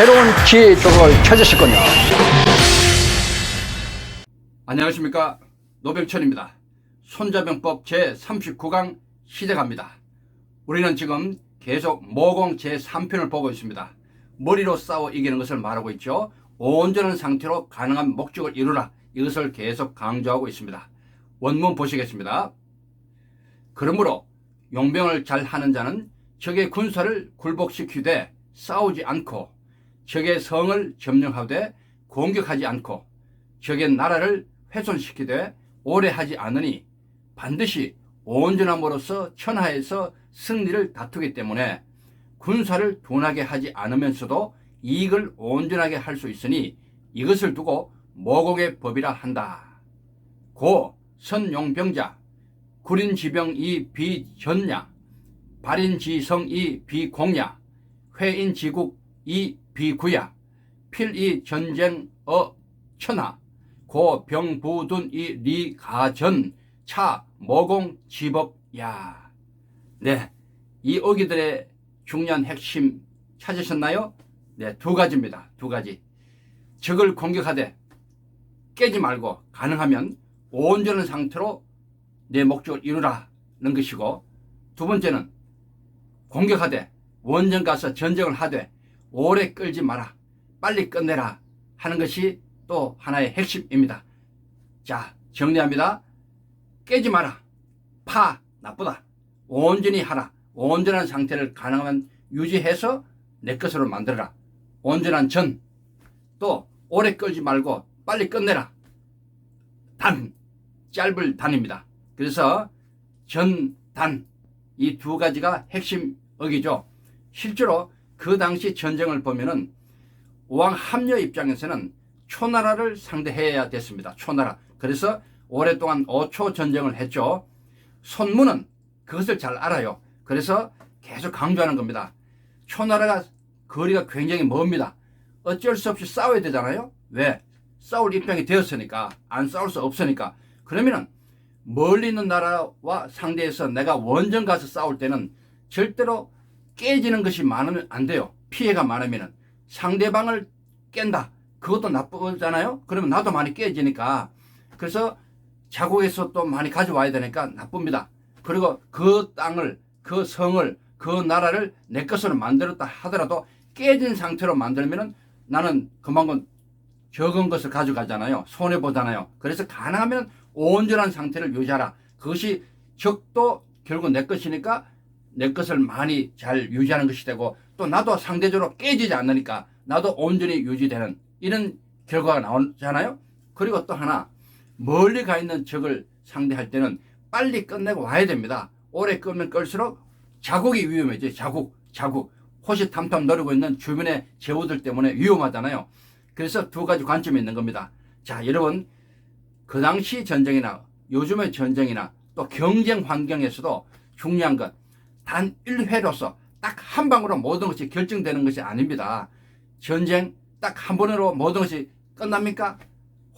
새로운 지혜 쪽을 찾으셨군요. 안녕하십니까 노병철입니다. 손자병법 제39강 시작합니다. 우리는 지금 계속 모공 제3편을 보고 있습니다. 머리로 싸워 이기는 것을 말하고 있죠. 온전한 상태로 가능한 목적을 이루라 이것을 계속 강조하고 있습니다. 원문 보시겠습니다. 그러므로 용병을 잘 하는 자는 적의 군사를 굴복시키되 싸우지 않고 적의 성을 점령하되 공격하지 않고 적의 나라를 훼손시키되 오래 하지 않으니 반드시 온전함으로써 천하에서 승리를 다투기 때문에 군사를 둔하게 하지 않으면서도 이익을 온전하게 할 수 있으니 이것을 두고 모국의 법이라 한다. 고 선용병자 구린지병 이 비전야 발인지성 이 비공야 회인지국 이 비구야. 필이 전쟁 어 천하. 고 병부둔 이 리가전. 차 모공 지법야. 네 이 어기들의 중요한 핵심 찾으셨나요? 네 두 가지입니다. 두 가지. 적을 공격하되 깨지 말고 가능하면 온전한 상태로 내 목적을 이루라는 것이고 두 번째는 공격하되 원전 가서 전쟁을 하되 오래 끌지 마라. 빨리 끝내라 하는 것이 또 하나의 핵심입니다. 자 정리합니다. 깨지 마라. 파 나쁘다. 온전히 하라. 온전한 상태를 가능하면 유지해서 내 것으로 만들어라. 온전한 전. 또 오래 끌지 말고 빨리 끝내라. 단. 짧을 단입니다. 그래서 전, 단, 이 두 가지가 핵심 어기죠. 실제로 그 당시 전쟁을 보면은 왕 합려 입장에서는 초나라를 상대해야 됐습니다. 초나라. 그래서 오랫동안 5초 전쟁을 했죠. 손문은 그것을 잘 알아요. 그래서 계속 강조하는 겁니다. 초나라가 거리가 굉장히 멉니다. 어쩔 수 없이 싸워야 되잖아요. 왜? 싸울 입장이 되었으니까. 안 싸울 수 없으니까. 그러면은 멀리 있는 나라와 상대해서 내가 원정 가서 싸울 때는 절대로 깨지는 것이 많으면 안 돼요. 피해가 많으면은 상대방을 깬다. 그것도 나쁘잖아요. 그러면 나도 많이 깨지니까. 그래서 자국에서 또 많이 가져와야 되니까 나쁩니다. 그리고 그 땅을, 그 성을, 그 나라를 내 것으로 만들었다 하더라도 깨진 상태로 만들면은 나는 그만큼 적은 것을 가져가잖아요. 손해 보잖아요. 그래서 가능하면 온전한 상태를 유지하라. 그것이 적도 결국 내 것이니까 내 것을 많이 잘 유지하는 것이 되고 또 나도 상대적으로 깨지지 않으니까 나도 온전히 유지되는 이런 결과가 나오잖아요. 그리고 또 하나 멀리 가 있는 적을 상대할 때는 빨리 끝내고 와야 됩니다. 오래 끌면 끌수록 자국이 위험해져. 자국, 자국. 호시탐탐 노리고 있는 주변의 제후들 때문에 위험하잖아요. 그래서 두 가지 관점이 있는 겁니다. 자, 여러분, 그 당시 전쟁이나 요즘의 전쟁이나 또 경쟁 환경에서도 중요한 것, 단 1회로서 딱 한 방으로 모든 것이 결정되는 것이 아닙니다. 전쟁 딱 한 번으로 모든 것이 끝납니까?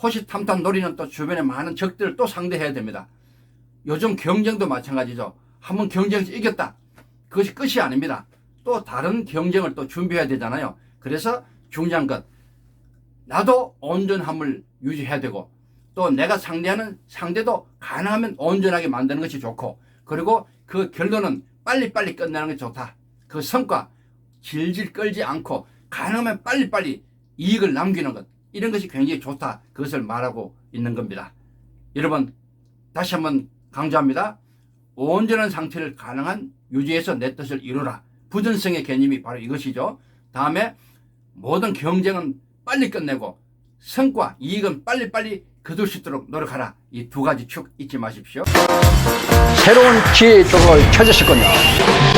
호시탐탐 노리는 또 주변에 많은 적들을 또 상대해야 됩니다. 요즘 경쟁도 마찬가지죠. 한번 경쟁에서 이겼다. 그것이 끝이 아닙니다. 또 다른 경쟁을 또 준비해야 되잖아요. 그래서 중요한 것, 나도 온전함을 유지해야 되고 또 내가 상대하는 상대도 가능하면 온전하게 만드는 것이 좋고 그리고 그 결론은 빨리빨리 끝내는 게 좋다. 그 성과 질질 끌지 않고 가능하면 빨리빨리 이익을 남기는 것 이런 것이 굉장히 좋다. 그것을 말하고 있는 겁니다. 여러분 다시 한번 강조합니다. 온전한 상태를 가능한 유지해서 내 뜻을 이루라. 부전성의 개념이 바로 이것이죠. 다음에 모든 경쟁은 빨리 끝내고 성과, 이익은 빨리빨리 거둘 수 있도록 노력하라. 이 두 가지 축 잊지 마십시오. 새로운 지혜 쪽을 찾으셨군요.